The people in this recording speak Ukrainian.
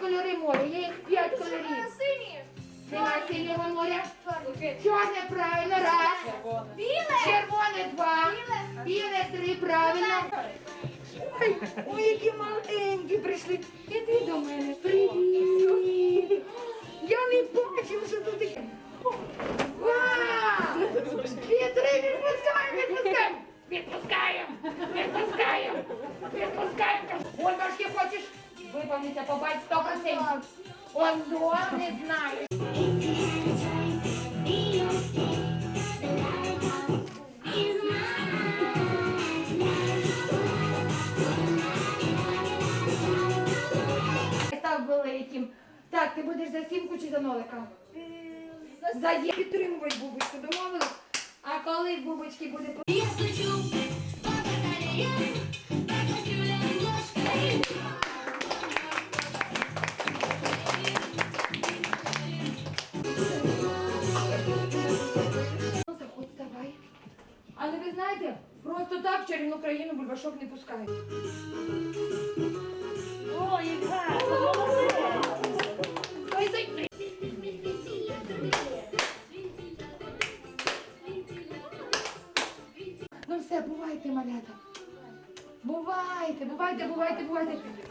кольори моря, є їх п'ять кольорів. Сині. Нема синього моря. Чорне правильно, раз. Біле. Червоне два. Біле три, правильно. Ой, ой, які маленькі прийшли. Іди до мене. Привіт. Я не бачив, що тут. Вау! Вітри відпускаємо, відпускаємо. Відпускаємо, відпускаємо, відпускаємо. Хочеш виповнитися, побачити 100%. Он до, не знаю. Став великим. Так, ти будеш за сімку чи за нолика? За є. Підтримувати бубочку, домовились? А коли бубочки буде по- Я стучу по батареям, знаєте, просто так в чарівну країну бульбашок не яка. Ой. Ну все, бувайте, малята. Бувайте, бувайте, бувайте, бувайте.